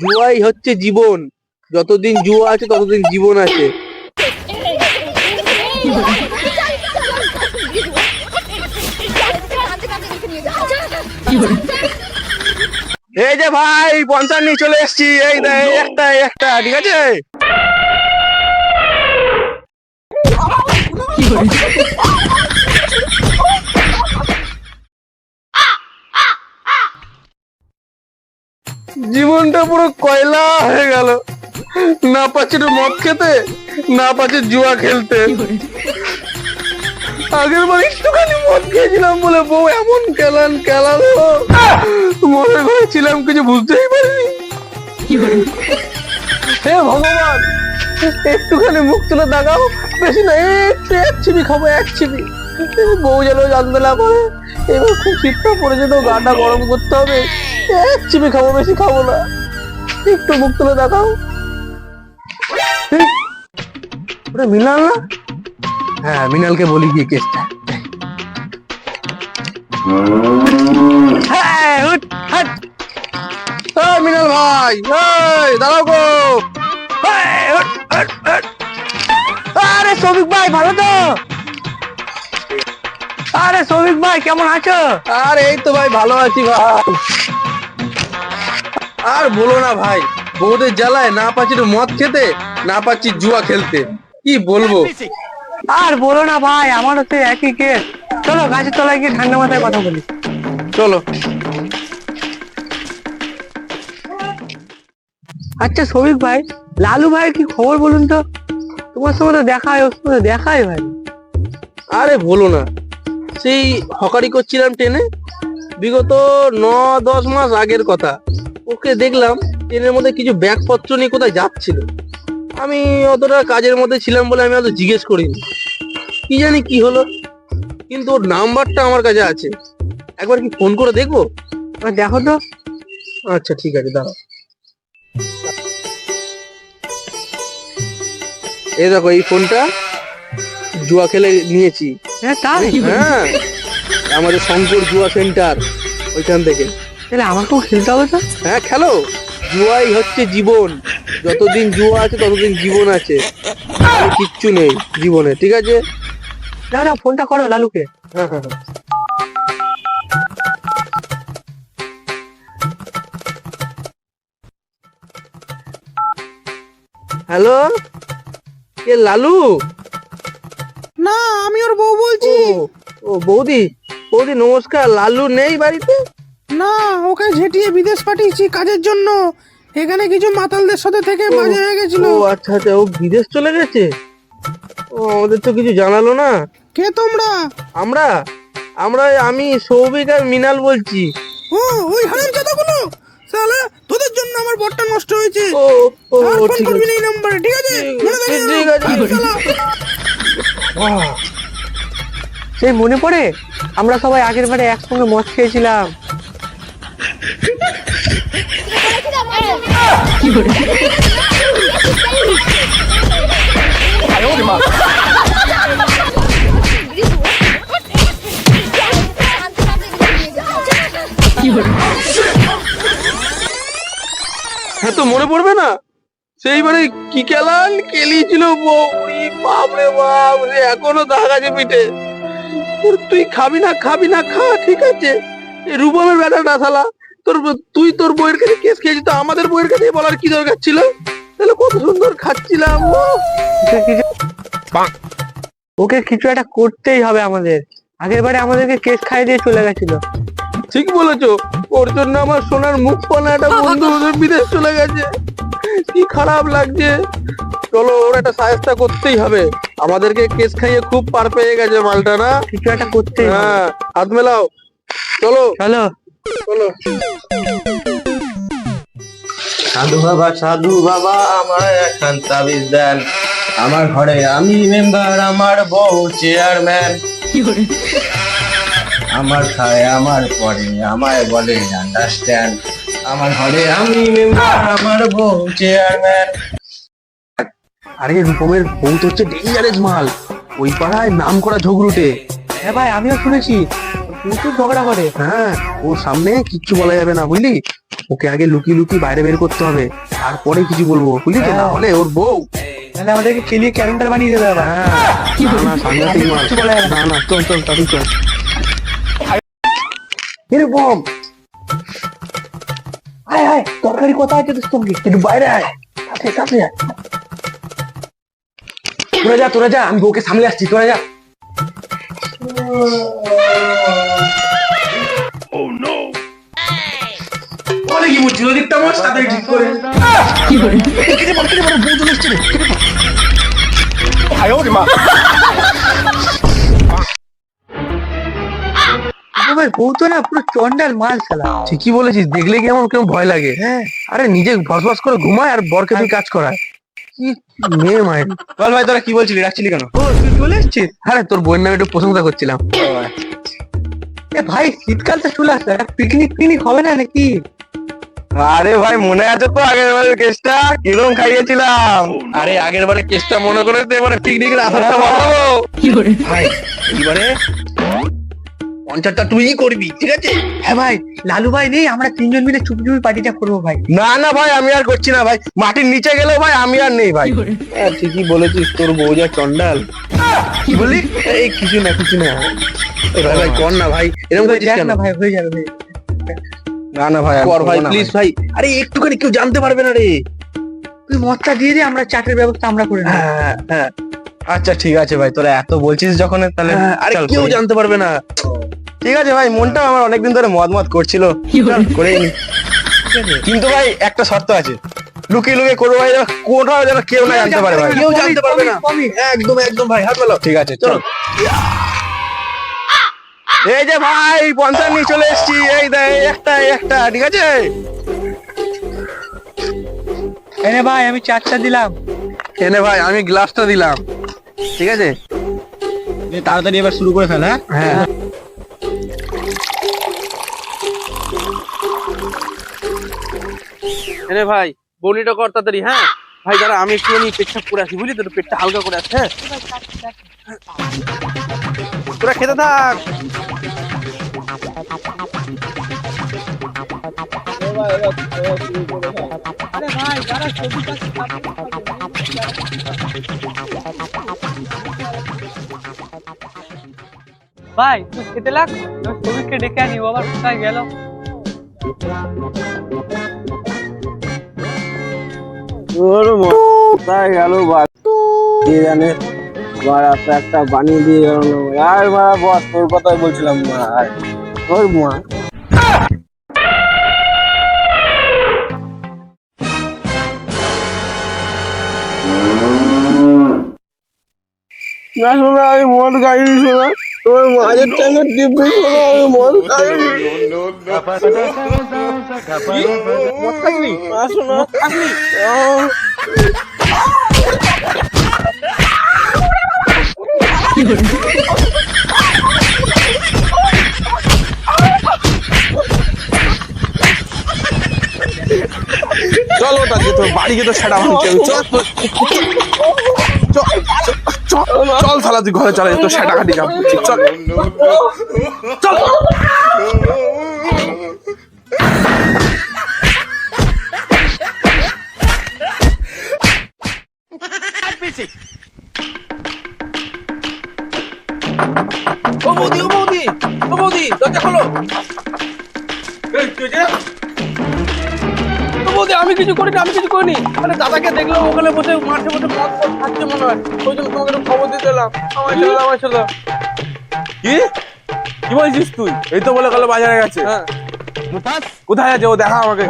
জুয়াই হচ্ছে জীবন। যতদিন জুয়া আছে, ততদিন জীবন আছে। এই যে ভাই, পঞ্চাশ নিয়ে চলে এসছি। এই একটা একটা, ঠিক আছে? জীবনটা পুরো কয়লা হয়ে গেল। না পাচ্ছে একটু মদ খেতে, না পাচ্ছে জুয়া খেলতে। আগের বার একটুখানি মদ খেয়েছিলাম বলে বউ এমন খেলান খেলালো মনে করেছিলাম কিছু বুঝতেই পারিনি। হে ভগবান, একটুখানি মুখ তুলে দেখাও বেশি না, একটু, এক ছিপি খাব, এক ছিপি। বউ যেন জানতে না পারে এবার খুব শীতটা পড়েছে তো গাটা গরম করতে হবে। এক চিপি খাব বেশি খাব না। একটু মুখ তুলে দেখাও। ওটা মিনাল না? হ্যাঁ মিনালকে বলি গিয়ে কেসটা। হ্যাঁ, মিনাল ভাই দাঁড়াও গো। আরে সৌভিক ভাই ভালো তো? আরে সৌভিক ভাই কেমন আছো? আরে এই তো ভাই ভালো আছি ভাই। আর বলো না ভাই বউদের জ্বালায় না পাচ্ছি তো মদ খেতে না পাচ্ছি জুয়া খেলতে। কি বলব? আর বলো না ভাই আমারও তো একই কেস চলো গাছের তলায় গিয়ে ঠান্ডা মাথায় কথা বলি। চলো। আচ্ছা সবিক ভাই লালু ভাই কি খবর বলুন তো? তোমার সঙ্গে তো দেখা হয় ওর সঙ্গে তো দেখাই ভাই। আরে বলো না সেই হকারি করছিলাম ট্রেনে বিগত ন দশ মাস আগের কথা। ওকে দেখলাম ট্রেনের মধ্যে কিছু ব্যাগপত্র নিয়ে কোথায় যাচ্ছিল। আমি অতটা কাজের মধ্যে ছিলাম বলে আমি অত জিজ্ঞেস করিনি। কি জানি কি হলো কিন্তু ওর নাম্বারটা আমার কাছে আছে। একবার কি ফোন করে দেখব? দেখো তো। আচ্ছা ঠিক আছে দাঁড়াও। এই দেখো এই ফোনটা জুয়া খেলে নিয়েছি। হ্যাঁ তাই? হ্যাঁ আমাদের শঙ্কর জুয়া সেন্টার ওইখান থেকে। তাহলে আমাকেও খেলতে হবে তো? হ্যাঁ খেলো। জুয়াই হচ্ছে জীবন। যতদিন জুয়া আছে ততদিন জীবন আছে। আর কিচ্ছু নেই জীবনে ঠিক আছে? না না ফোনটা করো লালুকে। হ্যাঁ হ্যাঁ হ্যাঁ। হ্যালো? কে লালু? না আমি ওর বউ বলছি। ও ও বৌদি বৌদি নমস্কার। লালু নেই বাড়িতে? না ওকে ঝেটিয়ে বিদেশ পাঠিয়েছি কাজের জন্য। এখানে কিছু মাতালদের সাথে থেকে ও, ও আচ্ছা আচ্ছা ও বিদেশ চলে গেছে? ও আমাদের তো কিছু জানালো না? কে তোমরা? আমরা? আমরা আমি সৌভিক আর মিনাল বলছি। ও ওই হারাম জাদাগুলো সালা তোদের জন্য আমার বটটা নষ্ট হয়েছে। ও ও আর ফোন ঠিক করবি আছে এই নাম্বারে ঠিক আছে? ঠিক- মনে থাকে ঠিক আছে। শালা। সেই মনে পড়ে? আমরা সবাই আগের বারে একসঙ্গে মদ খেয়েছিলাম। হ্যাঁ তো মনে পড়বে না? সেইবারে কি খেলান খেলিয়েছিল বৌরি বাপরে বাপ রে, এখনও দাগ আছে পিঠে। তুই খাবি না খাবি না, খা, ঠিক আছে। এই রূপমের ব্যাটাটা শালা। তোর তুই তোর বইয়ের কাছে কেস খেয়েছিস তো আমাদের বইয়ের কাছে বলার কি দরকার ছিল? তাহলে কত সুন্দর খাচ্ছিলাম ওকে কিছু- একটা করতেই হবে আমাদের। আগের বারে আমাদেরকে কেস খাইয়ে দিয়ে চলে গেছিল। ঠিক বলেছ। ওর জন্য আমার সোনার মুখ পানা একটা বন্ধু বিদেশ চলে গেছে। কি খারাপ লাগছে। চলো ওর একটা সাহায্য করতেই হবে। আমাদেরকে কেস খাইয়ে খুব পার পেয়ে গেছে মালটা না? কিছু একটা করতেই হ্যাঁ হাত মেলাও। চলো। চলো। চলো। সাধু বাবা সাধু বাবা, আমার একখান তাবিজ দেন আমার ঘরে আমি মেম্বার আমার বউ চেয়ারম্যান আমার খায়, আমার পরে আমায় বলে আন্ডারস্ট্যান্ড আমার ঘরে আমি মেম্বার আমার বউ চেয়ারম্যান আরে, রূপমের বউ তো হচ্ছে ডেঞ্জারাস মাল। ওই পাড়ায় নাম করা ঝগড়ুটে। হ্যাঁ ভাই, আমিও শুনেছি। প্রচুর ঝগড়া করে। হ্যাঁ ওর সামনে কিচ্ছু বলা যাবে না বুঝলি? ওকে আগে লুকিয়ে লুকিয়ে বাইরে বের করতে হবে তারপরে কিছু বলব বুঝলি তো? না হলে ওর বউ। তাহলে আমাদেরকে খেলিয়ে ক্যালেন্ডার বানিয়ে দেবে আবার। হ্যাঁ। না, না সাংঘাতিক মাল। কিচ্ছু বলা যাবে না। না না চল চল তাড়াতাড়ি চল। এরকম আয় আয় তরকারি কোথায় আছে তোর সঙ্গে? একটু বাইরে আয়। কাছে কাছে আয়। তোরা যা তোরা যা আমি বউকে সামলে আসছি তোরা যা। কি মাছ তাদের ঠিক করে। কেটে পড় কেটে পড় বউ চলে এসছে রে কেটে পড় ও বউ তো না পুরো চন্ডাল মাল শালা। ঠিকই বলেছিস দেখলে কি আমার কেমন ভয় লাগে। হ্যাঁ। আরে নিজে বসবাস করে ঘুমায় আর বরকে তুই কাজ করায় কি মেয়ে মায়ের। বল ভাই তোরা কি বলছিলি? রাখছিলি কেন? ও তুই চলে এসছিস? আরে তোর বোন নামে একটু প্রশংসা করছিলাম। এ ভাই শীতকাল তো চলে আসছে। পিকনিক পিকনিক হবে না নাকি? আরে ভাই মনে আছে তো আগের বারের কেসটা? কিরম খাইয়েছিলাম? আরে আগের বারে কেসটা মনে করে তো এবারে পিকনিকের আসারটা বাড়াবো ভাই এবারে পঞ্চাশটা তুই করবি ঠিক আছে? হ্যাঁ ভাই লালু ভাই নেই আমরা তিনজন মিলে চুপি চুপি পার্টিটা করব ভাই। না না ভাই আমি আর করছি না ভাই। মাটির নিচে গেলেও ভাই আমি আর নেই ভাই। হ্যাঁ ঠিকই বলেছিস তোর বউ যা চন্ডাল কি বললি এই কিছু না কিছু না। এই ভাই ভাই কর না ভাই এরকম না ভাই হয়ে যাবে ভাই না না ভাই কর ভাই প্লিজ ভাই। আরে একটুখানি কেউ জানতে পারবে না রে। তুই মদটা দিয়ে দে আমরা চাটের ব্যবস্থা আমরা করে নেব। হ্যাঁ হ্যাঁ আচ্ছা ঠিক আছে ভাই তোরা এত বলছিস যখন তাহলে হ্যাঁ, আরে কেউ জানতে পারবে না। ঠিক আছে ভাই মনটা আমার অনেকদিন ধরে মদ মদ করছিল চল, কিন্তু ভাই একটা শর্ত আছে। লুকিয়ে লুকিয়ে করব ভাই যেন কোথাও যেন কেউ না জানতে পারে ভাই। কেউ জানতে পারবে না। একদম একদম ভাই হাত ঠিক আছে চল। এই যে ভাই পঞ্চাশ নিয়ে চলে এসেছি। এই দে একটা একটা ঠিক আছে? এনে ভাই আমি চারটা দিলাম। এনে ভাই আমি গ্লাসটা দিলাম। ঠিক আছে? তাড়াতাড়ি এবার শুরু করে ফেল হ্যাঁ? হ্যাঁ। এনে ভাই বনিটা কর তাড়াতাড়ি হ্যাঁ? ভাই দাঁড়া আমি একটু পেটটা করে আসি বুঝলি তো? পেটটা হালকা করে আসছে হ্যাঁ? তোরা খেতে থাক। ভাই তুই খেতে লাগ? শ্রমিককে ডেকে আনি ও আবার কোথায় গেল? ওর কোথায় গেল বাল কে জানে? মারা একটা বানিয়ে দিয়ে গেল আর মারা বস তোর কথাই বলছিলাম মা আর তোর মা। না শোনা আমি মদ খাইনি শোনা। তোমার মাঝের টাইমে টিপি শোনা আমি মদ খাইনি মদ খাইনি না শোনা খাইনি চল ওটা যে তোর বাড়ি গিয়ে তো সেটা ভাঙছে চল। চল, থালা তুই ঘরে চলে তো সেটা কাটি যাব। চল চল। ও বৌদি ও বৌদি ও বৌদি দরজা খোলো। এই, কি আমি কিছু করিনি আমি কিছু করিনি। মানে দাদাকে দেখলাম ওখানে বসে মাঠে বসে মদ ফদ খাচ্ছে মনে হয়। ওই জন্য তোমাকে খবর দিতে এলাম। আমার ছেলে আমার ছেলে। কি? কি বলছিস তুই? এই তো বলে গেল বাজারে গেছে। হ্যাঁ। কোথায় আছে? ও দেখা আমাকে।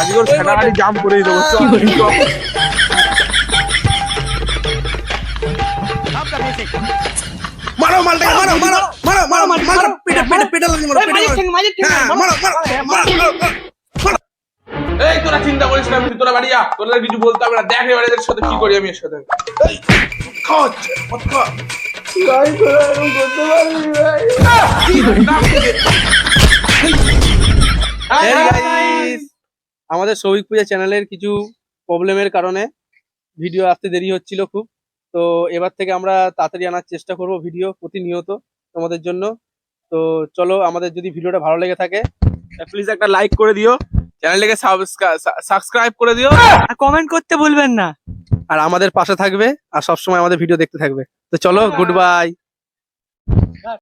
আজকে ওর সেটা জাম করেই দেবো। চ, চ। মারো মালটাকে মারো মারো মারো মারো মারো পেটে পেটে পেটে লাগিয়ে মারো পেটে মারো হ্যাঁ, মারো মারো মারো মারো মারো এই তোরা চিন্তা করিস না তুই তোরা বাড়ি যা তোরা কিছু বলতে হবে না দেখ এবার এদের সাথে কি করি আমি এর সাথে! আমাদের সৌভিক পূজা চ্যানেলের কিছু প্রবলেমের কারণে ভিডিও আসতে দেরি হচ্ছিল খুব তো এবার থেকে আমরা তাড়াতাড়ি আনার চেষ্টা করব ভিডিও প্রতিনিয়ত তোমাদের জন্য। তো চলো আমাদের যদি ভিডিওটা ভালো লেগে থাকে প্লিজ একটা লাইক করে দিও। চ্যানেলটাকে সাবস্ক্রাইব করে দিও। আর কমেন্ট করতে ভুলবেন না। আর আমাদের পাশে থাকবে আর সবসময় আমাদের ভিডিও দেখতে থাকবে। তো চলো গুড বাই